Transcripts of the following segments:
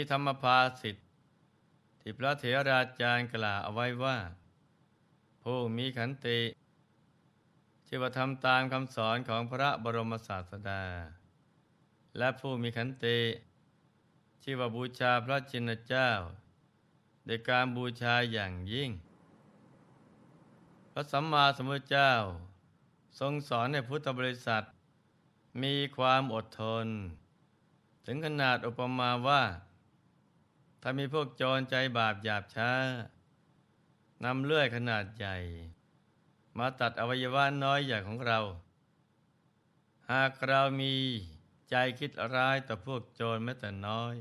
มีธรรมภาสิทธิ์ที่พระเถราจารย์กล่าวเอาไว้ว่า ผู้มีขันติที่ว่าทำตามคำสอนของพระบรมศาสดา และผู้มีขันติที่ว่าบูชาพระจินเจ้าโดยการบูชาอย่างยิ่ง พระสัมมาสัมพุทธเจ้า ทรงสอนให้พุทธบริษัท มีความอดทน ถึงขนาดอุปมาว่า ถ้ามีพวกโจรใจบาปหยาบช้านำเลื่อยขนาดใหญ่ มาตัดอวัยวะน้อยใหญ่ของเรา หากเรามีใจคิดร้ายต่อพวกโจรแม้แต่น้อย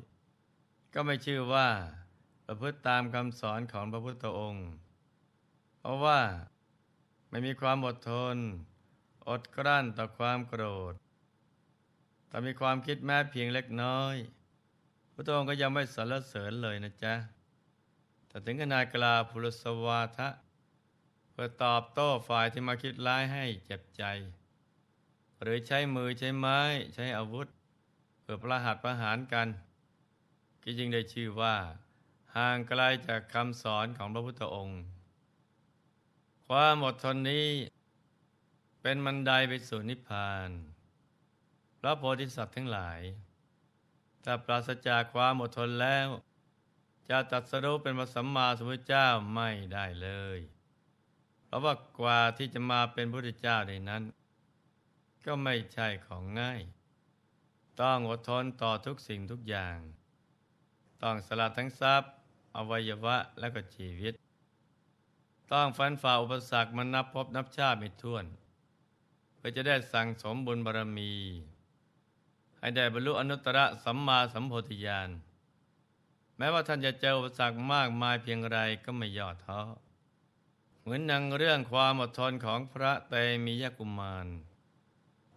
ก็ไม่ชื่อว่าประพฤติตามคำสอนของพระพุทธองค์ เพราะว่าไม่มีความอดทน อดกลั้นต่อความโกรธ แต่มีความคิดแม้เพียงเล็กน้อย ระองค์ก็ยังไม่สรรเสริญเลยนะจ๊ะ แต่ถึงขนาดกลาวพุรสวาทะเพื่อตอบโต้ฝ่ายที่มาคิดร้ายให้เจ็บใจ หรือใช้มือใช้ไม้ใช้อาวุธ เพื่อประหัตประหารกัน ก็จึงได้ชื่อว่า ห่างไกลจากคำสอนของพระพุทธองค์ ความอดทนนี้เป็นมันไดไปสู่นิพพาน พระโพธิสัตว์ทั้งหลาย ถ้าปราศจากความอดทนแล้ว จะตัดสรู้เป็นพระสัมมาสัมพุทธเจ้าไม่ได้เลย เพราะว่ากว่าที่จะมาเป็นพระพุทธเจ้าในนั้น ก็ไม่ใช่ของง่าย ต้องอดทนต่อทุกสิ่งทุกอย่าง ต้องสละทั้งทรัพย์ อวัยวะและก็ชีวิต ต้องฟันฝ่าอุปสรรคมันนับพบนับชาติไม่ถ้วนเพื่อจะได้สั่งสมบุญบารมี ให้ได้บรรลุอนุตตรสัมมาสัมโพธิญาณ แม้ว่าท่านจะเจออุปสรรคมากมายเพียงไรก็ไม่ย่อท้อ เหมือนนังเรื่องความอดทนของพระเตมียกุมาร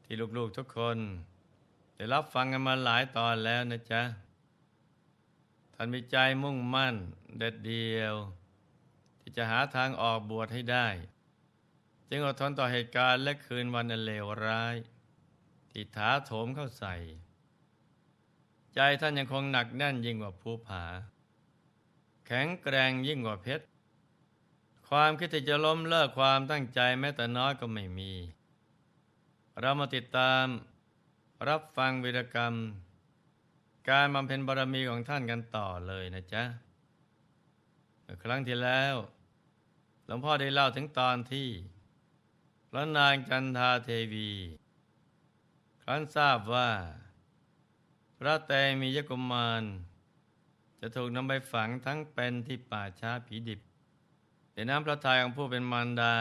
ที่ลูกๆทุกคน ได้รับฟังกันมาหลายตอนแล้วนะจ๊ะ ท่านมีใจมุ่งมั่นเด็ดเดียว ที่จะหาทางออกบวชให้ได้ จึงอดทนต่อเหตุการณ์และคืนวันอันเลวร้าย ที่ถาโถมเข้าใส่ ใจท่านยังคงหนักแน่นยิ่งกว่าภูผา แข็งแกร่งยิ่งกว่าเพชร ความคิดที่จะล้มเลิกความตั้งใจแม้แต่น้อยก็ไม่มี เรามาติดตาม รับฟังวีรกรรม การบำเพ็ญบารมีของท่านกันต่อเลยนะจ๊ะ ครั้งที่แล้วหลวงพ่อได้เล่าถึงตอนที่พระนางจันทาเทวี ครั้นทราบว่า พระแตมียกุมาร จะถูกนำไปฝังทั้งเป็นที่ป่าช้าผีดิบในน้ำพระทัยของผู้เป็นมารดา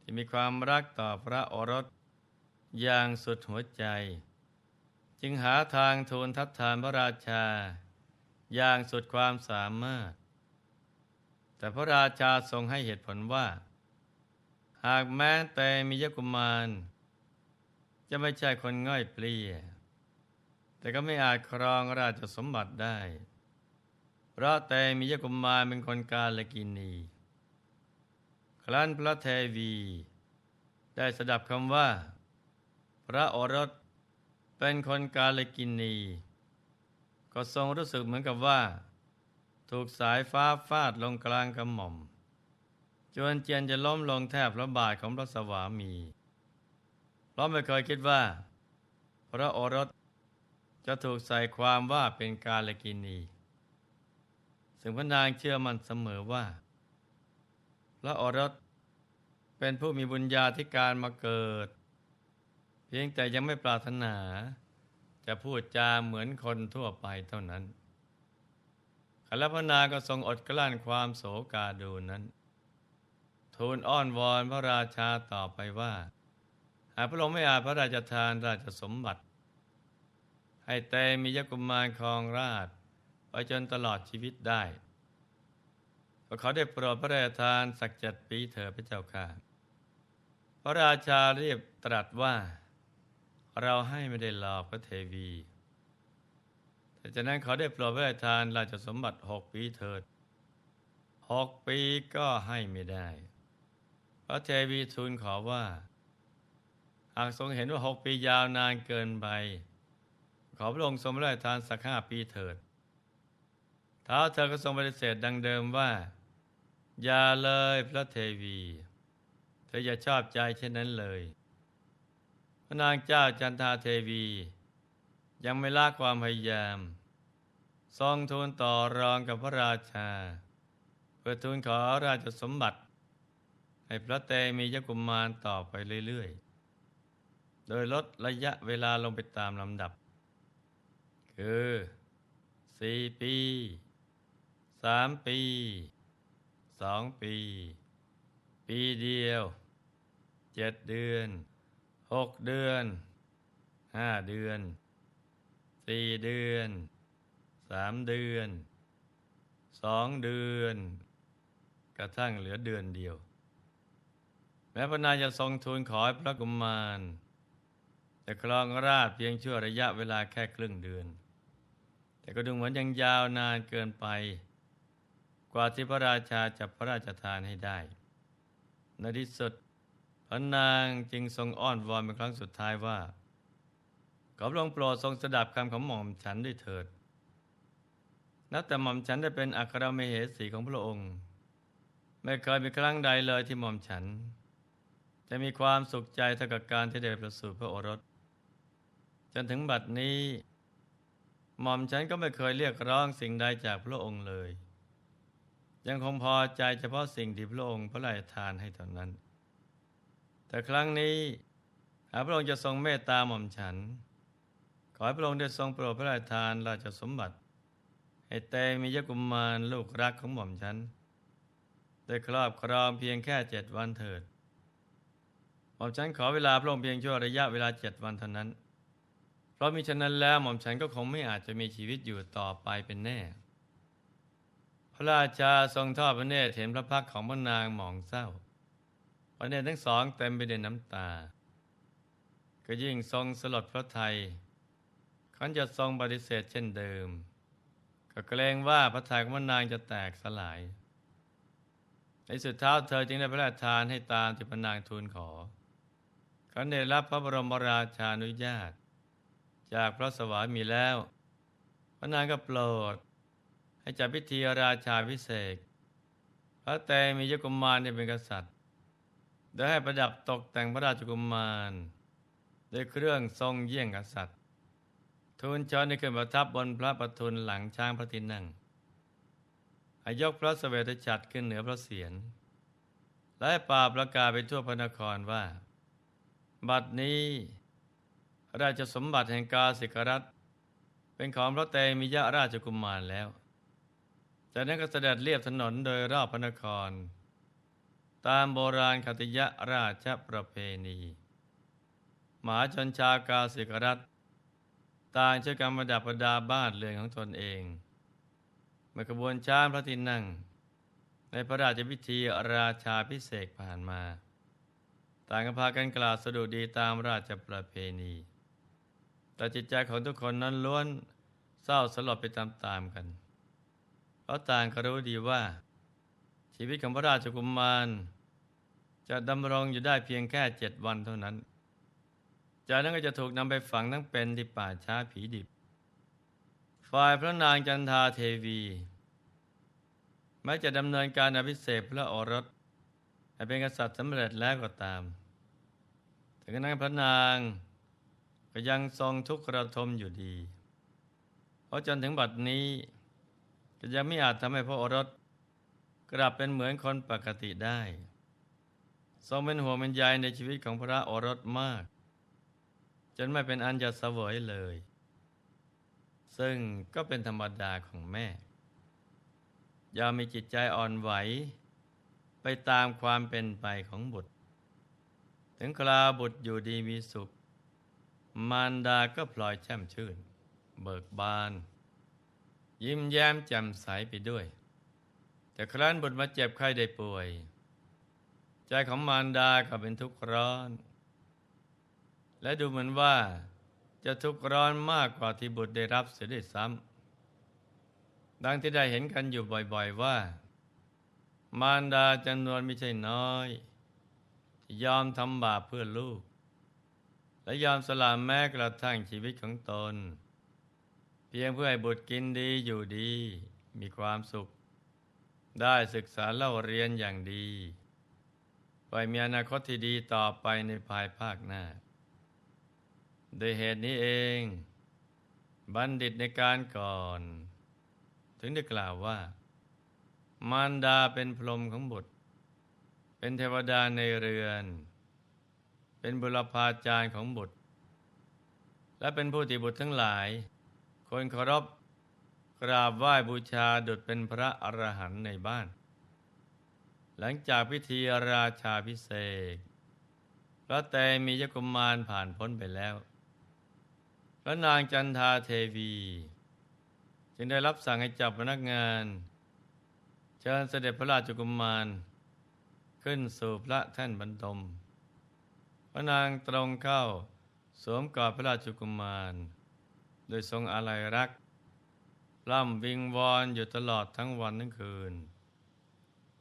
ที่มีความรักต่อพระโอรสอย่างสุดหัวใจ จึงหาทางทูลทัดทานพระราชา อย่างสุดความสามารถ แต่พระราชาทรงให้เหตุผลว่า หากแม้แต่มียกุมาร จะไม่ใช่คนง่อยเปลี่ย แต่ก็ไม่อาจครองราชสมบัติได้ เพราะแต่มียกุมารเป็นคนกาลกินี ครั้นพระเทวี ได้สดับคำว่า พระโอรสเป็นคนกาลกินี ก็ทรงรู้สึกเหมือนกับว่า ถูกสายฟ้าฟาดลงกลางกระหม่อม จนเจียนจะล้มลงแทบพระบาทของพระสวามี เพราะไม่เคยคิดว่า พระโอรสจะถูกใส่ความว่าเป็นกาลกินีซึ่งพระนางเชื่อมันเสมอว่า พระโอรสเป็นผู้มีบุญญาธิการมาเกิด เพียงแต่ยังไม่ปรารถนา จะพูดจาเหมือนคนทั่วไปเท่านั้นขณะพนาก็ทรงอดกลั้นความโศกาดูนั้น ทูลอ้อนวอนพระราชาต่อไปว่า พระองค์ไม่อาจพระราชทานราชสมบัติ ให้เตมียกุมารครองราชไปจนตลอดชีวิตได้ก็เขาได้โปรดพระราชทานสักเจ็ดปีเถิดพระเจ้าค่ะ พระราชาเรียบตรัสว่า เราให้ไม่ได้หลอกพระเทวีแต่จากนั้นเขาได้โปรดพระราชทานราชสมบัติหกปีเถิดหกปีก็ให้ไม่ได้ พระเทวีทูลขอว่า หากทรงเห็นว่าหกปียาวนานเกินไป ขอพระองค์ทรงพระราชทานสักห้าปีเถิดท้าเธอก็ทรงปฏิเสธดังเดิมว่า อย่าเลยพระเทวี เธออย่าชอบใจเช่นนั้นเลยพระนางเจ้าจันทาเทวี ยังไม่ละความพยายามทรงทูลต่อรองกับพระราชา เพื่อทูลขอราชสมบัติ ให้พระเตมียกุมารต่อไปเรื่อยๆ โดยลดระยะเวลาลงไปตามลำดับ คือสี่ปีสามปีสองปี ปีเดียวเจ็ดเดือนหกเดือนห้าเดือนสี่เดือนสามเดือนสองเดือน กระทั่งเหลือเดือนเดียว แม้พระนายจะทรงทูลขอให้พระกุมาร แต่ครองราชเพียงชั่วระยะเวลาแค่ครึ่งเดือน แต่ก็ดูเหมือนยังยาวนานเกินไป กว่าที่พระราชาจะพระราชทานให้ได้ ในที่สุดพระนางจึงทรงอ้อนวอนเป็นครั้งสุดท้ายว่าขอพระองค์โปรดทรงสดับคำของหม่อมฉันด้วยเถิด นับแต่หม่อมฉันได้เป็นอัครมเหสีของพระองค์ ไม่เคยมีครั้งใดเลยที่หม่อมฉัน จะมีความสุขใจเท่ากับการที่ได้ประสูติพระโอรส จนถึงบัดนี้ หม่อมฉันก็ไม่เคยเรียกร้องสิ่งใดจากพระองค์เลย ยังคงพอใจเฉพาะสิ่งที่พระองค์พระราชทานให้เท่านั้น แต่ครั้งนี้หากพระองค์จะทรงเมตตาหม่อมฉัน ขอให้พระองค์ได้ทรงโปรดพระราชทานราชสมบัติ ให้เตมียกุมารลูกรักของหม่อมฉันได้ครอบครองเพียงแค่เจ็ดวันเถิดหม่อมฉันขอเวลาพระองค์เพียงชั่วระยะเวลาเจ็ดวันเท่านั้น เพราะมิฉะนั้นแล้วหม่อมฉันก็คงไม่อาจจะมีชีวิตอยู่ต่อไปเป็นแน่ พระราชาทรงทอดพระเนตรเห็นพระพักของพระนางหมองเศร้า พระเนตรทั้งสองเต็มไปด้วยน้ำตา ก็ยิ่งทรงสลดพระไทยขันจะทรงปฏิเสธเช่นเดิม ก็เกรงว่าพระทัยของพระนางจะแตกสลาย ในสุดท้ายเธอจึงได้พระราชทานให้ตามที่พระนางทูลขอขันได้รับพระบรมราชานุญาต จากพระสวามีแล้ว พระนางก็โปรด ให้จัดพิธีราชาพิเศษ พระเตมียกุมารได้เป็นกษัตริย์โดยให้ประดับตกแต่งพระราชกุมารด้วยเครื่องทรงเยี่ยงกษัตริย์ ทูลชิญให้ขึ้นประทับบนพระประทุนหลังช้างพระที่นั่งให้ยกพระเสวตฉัตรขึ้นเหนือพระเศียรและป่าประกาศไปทั่วพระนครว่า บัดนี้ ราชสมบัติแห่งกาสิกรัฐเป็นของพระเตมียะราชกุมารแล้ว จากนั้นก็เสด็จเรียบถนนโดยรอบพระนคร ตามโบราณคติยะราชประเพณี หมาชนชาวกาสิกรัฐต่างช่วยกันประดับประดาบ้านเรือนของตนเองเมื่อกระบวนช้างพระที่นั่ง ในพระราชพิธีราชาพิเศษผ่านมา ต่างกันพากันกล่าวสดุดีตามราชประเพณี แต่จิตใจของทุกคนนั้นล้วนเศร้าสลดไปตามๆกัน เพราะต่างก็รู้ดีว่า ชีวิตของพระราชกุมารจะดำรงอยู่ได้เพียงแค่เจ็ดวันเท่านั้น จากนั้นก็จะถูกนำไปฝังทั้งเป็นที่ป่าช้าผีดิบ ฝ่ายพระนางจันทาเทวีแม้จะดำเนินการอภิเษกพระโอรสให้เป็นกษัตริย์สำเร็จแล้วก็ตาม ถึงนั้นพระนาง ก็ยังทรงทุกข์ระทมอยู่ดี เพราะจนถึงบัดนี้ ก็ยังไม่อาจทำให้พระโอรส กลับเป็นเหมือนคนปกติได้ ทรงเป็นห่วงเป็นใยในชีวิตของพระโอรสมาก จนไม่เป็นอันจะเสวยเลย ซึ่งก็เป็นธรรมดาของแม่ยอมมีจิตใจอ่อนไหว ไปตามความเป็นไปของบุตร ถึงคราวบุตรอยู่ดีมีสุข มารดาก็พลอยแช่มชื่น เบิกบาน ยิ้มแย้มแจ่มใสไปด้วย แต่ครั้นบุตรมาเจ็บไข้ได้ป่วย ใจของมารดาก็เป็นทุกข์ร้อน และดูเหมือนว่าจะทุกข์ร้อนมากกว่าที่บุตรได้รับเสียด้วยซ้ำดังที่ได้เห็นกันอยู่บ่อยๆว่า มารดาจำนวนไม่ใช่น้อย ยอมทำบาปเพื่อลูก และยอมสละแม้กระทั่งชีวิตของตน เพียงเพื่อให้บุตรกินดีอยู่ดี มีความสุข ได้ศึกษาเล่าเรียนอย่างดีไปมีอนาคตที่ดีต่อไปในภายภาคหน้า โดยเหตุนี้เอง บัณฑิตในการก่อน ถึงได้กล่าวว่า มารดาเป็นพรหมของบุตร เป็นเทวดาในเรือน เป็นบุรพาจารย์ของบุตร และเป็นผู้ที่บุตรทั้งหลาย คนเคารพกราบไหว้บูชาดุจเป็นพระอรหันต์ในบ้าน หลังจากพิธีราชาพิเศษพระแต่มียกุมารผ่านพ้นไปแล้ว พระนางจันทาเทวี จึงได้รับสั่งให้จับพนักงาน เชิญเสด็จพระราชกุมาร ขึ้นสู่พระแท่นบรรทม ระนางตรงเข้า สวมกอดพระราชกุมาร โดยทรงอาลัยรักร่ำวิงวอนอยู่ตลอดทั้งวันทั้งคืน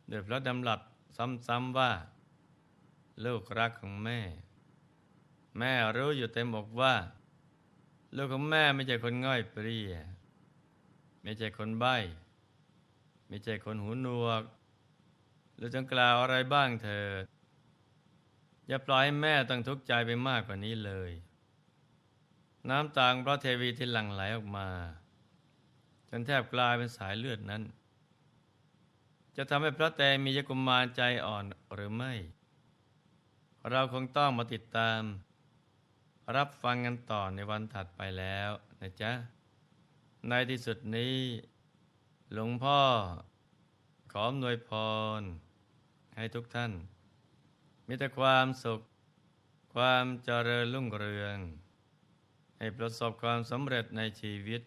โดยพระดำรัสซ้ำๆว่า ลูกรักของแม่ แม่รู้อยู่เต็มอกว่า ลูกของแม่ไม่ใช่คนง่อยเปรี้ยไม่ใช่คนใบ้ไม่ใช่คนหูหนวกหรือจงกล่าวอะไรบ้างเถิด อย่าปล่อยให้แม่ต้องทุกข์ใจไปมากกว่านี้เลย น้ำตาของพระเทวีที่หลั่งไหลออกมา จนแทบกลายเป็นสายเลือดนั้น จะทำให้พระเตมียกุมารใจอ่อนหรือไม่ เราคงต้องมาติดตาม รับฟังกันต่อในวันถัดไปแล้วนะจ๊ะ ในที่สุดนี้ หลวงพ่อขออำนวยพร ให้ทุกท่าน มีแต่ความสุข ความเจริญรุ่งเรือง ให้ประสบความสำเร็จในชีวิต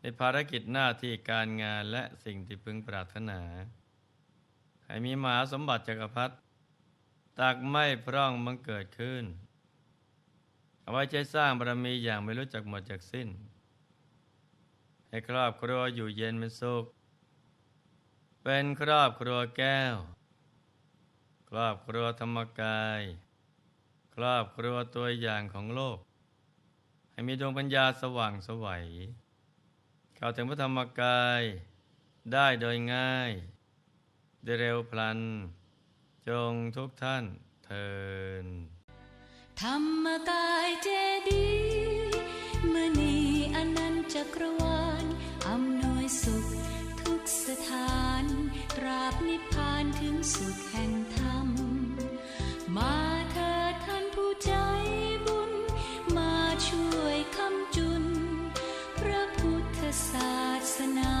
ในภารกิจหน้าที่การงานและสิ่งที่พึงปรารถนา ให้มีมหาสมบัติจักรพรรดิตักไม่พร่องบังเกิดขึ้น เอาไว้ใช้สร้างบารมีอย่างไม่รู้จักหมดจากสิ้น ให้ครอบครัวอยู่เย็นเป็นสุข เป็นครอบครัวแก้ว ครอบครัวธรรมกาย ครอบครัวตัวอย่างของโลก ให้มีดวงปัญญาสว่างสวัยเข้าถึงพระธรรมกายได้โดยง่าย ได้เร็วพลัน จงทุกท่านเทินธรรมกายเจดีมณีอนันตจักรวาลอำนวยสุขทุกสถาน ตราบนิพพานถึงสุขแห่ง ศาสนา